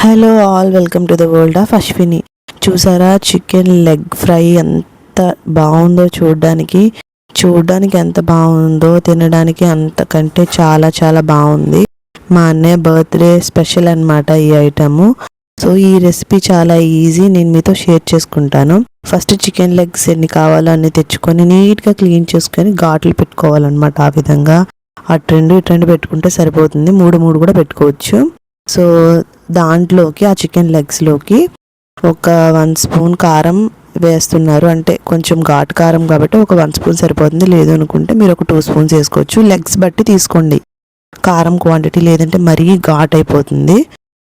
Hello all welcome to the world of Ashwini చూసారా? Chicken leg fry ఎంత బాగుందో చూడడానికి. చూడడానికి ఎంత బాగుందో తినడానికి అంతకంటే చాలా చాలా బాగుంది. మా అన్నయ్య బర్త్డే స్పెషల్ అనమాట ఈ ఐటము. సో ఈ రెసిపీ చాలా ఈజీ నేను మీతో షేర్ చేసుకుంటాను. ఫస్ట్ చికెన్ లెగ్స్ ఎన్ని కావాలో అన్ని తెచ్చుకొని నీట్గా క్లీన్ చేసుకొని ఘాట్లు పెట్టుకోవాలన్నమాట ఆ విధంగా. అటు రెండు ఇటు రెండు పెట్టుకుంటే సరిపోతుంది. మూడు మూడు కూడా పెట్టుకోవచ్చు. సో దాంట్లోకి ఆ చికెన్ లెగ్స్లోకి ఒక వన్ స్పూన్ కారం వేస్తున్నారు. అంటే కొంచెం ఘాటు కారం కాబట్టి ఒక వన్ స్పూన్ సరిపోతుంది. లేదు అనుకుంటే మీరు ఒక టూ స్పూన్స్ వేసుకోవచ్చు. లెగ్స్ బట్టి తీసుకోండి. కారం క్వాంటిటీ లేదంటే మరీ ఘాట్ అయిపోతుంది.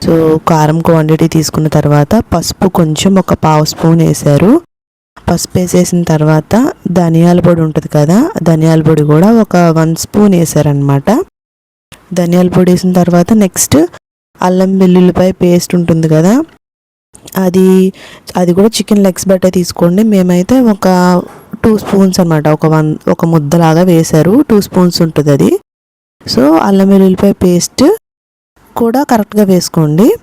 సో కారం క్వాంటిటీ తీసుకున్న తర్వాత పసుపు కొంచెం ఒక పావు స్పూన్ వేసారు పసుపు వేసేసిన తర్వాత ధనియాల పొడి ఉంటుంది కదా ధనియాల పొడి కూడా ఒక వన్ స్పూన్ వేసారనమాట ధనియాల పొడి వేసిన తర్వాత నెక్స్ట్ అల్లం వెల్లుల్లిపాయ పేస్ట్ ఉంటుంది కదా. అది అది కూడా చికెన్ లెగ్స్ బట్టే తీసుకోండి. మేమైతే ఒక టూ స్పూన్స్ అనమాట ఒక వన్ ఒక ముద్దలాగా వేశారు. టూ స్పూన్స్ ఉంటుంది అది. సో అల్లం వెల్లుల్లిపాయ పేస్ట్ కూడా కరెక్ట్గా వేసుకోండి.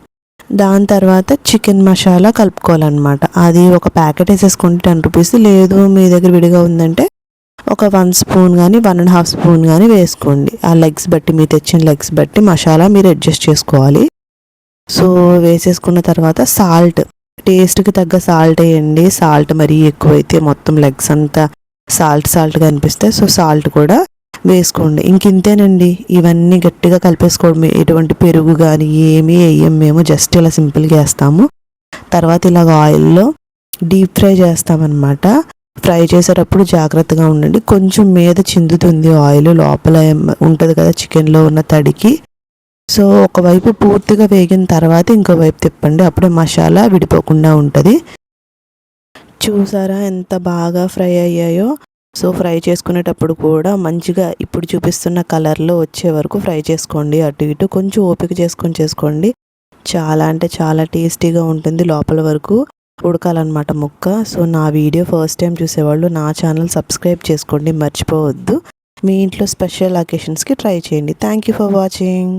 దాని తర్వాత చికెన్ మసాలా కలుపుకోవాలన్నమాట. అది ఒక ప్యాకెట్ వేసేసుకోండి టెన్ రూపీస్ లేదు మీ దగ్గర విడిగా ఉందంటే ఒక వన్ స్పూన్ కానీ వన్ అండ్ హాఫ్ స్పూన్ కానీ వేసుకోండి. ఆ లెగ్స్ బట్టి మీరు తెచ్చిన లెగ్స్ బట్టి మసాలా మీరు అడ్జస్ట్ చేసుకోవాలి. సో వేసేసుకున్న తర్వాత సాల్ట్. టేస్ట్కి తగ్గ సాల్ట్ వేయండి. సాల్ట్ మరీ ఎక్కువైతే మొత్తం లెగ్స్ అంతా సాల్ట్ సాల్ట్గా అనిపిస్తే సో సాల్ట్ కూడా వేసుకోండి. ఇంక ఇంతేనండి. ఇవన్నీ గట్టిగా కలిపేసుకోవడం ఎటువంటి పెరుగు కానీ ఏమీ వేయం. మేము జస్ట్ ఇలా సింపుల్గా వేస్తాము. తర్వాత ఇలాగ ఆయిల్లో డీప్ ఫ్రై చేస్తామన్నమాట. ఫ్రై చేసేటప్పుడు జాగ్రత్తగా ఉండండి. కొంచెం మీద చిందుతుంది ఆయిల్ లోపల ఉంటుంది కదా చికెన్లో ఉన్న తడికి. సో ఒకవైపు పూర్తిగా వేగిన తర్వాత ఇంకోవైపు తిప్పండి. అప్పుడే మసాలా విడిపోకుండా ఉంటుంది. చూసారా ఎంత బాగా ఫ్రై అయ్యాయో? సో ఫ్రై చేసుకునేటప్పుడు కూడా మంచిగా ఇప్పుడు చూపిస్తున్న కలర్లో వచ్చే వరకు ఫ్రై చేసుకోండి. అటు ఇటు కొంచెం ఓపిక చేసుకొని చేసుకోండి. చాలా అంటే చాలా టేస్టీగా ఉంటుంది లోపల వరకు. ఉడకాలన్నమాట ముక్క. సో నా వీడియో ఫస్ట్ టైం చూసేవాళ్ళు నా ఛానల్ సబ్స్క్రైబ్ చేసుకోండి మర్చిపోవద్దు. మీ ఇంట్లో స్పెషల్ అకేషన్స్కి ట్రై చేయండి. Thank you for watching.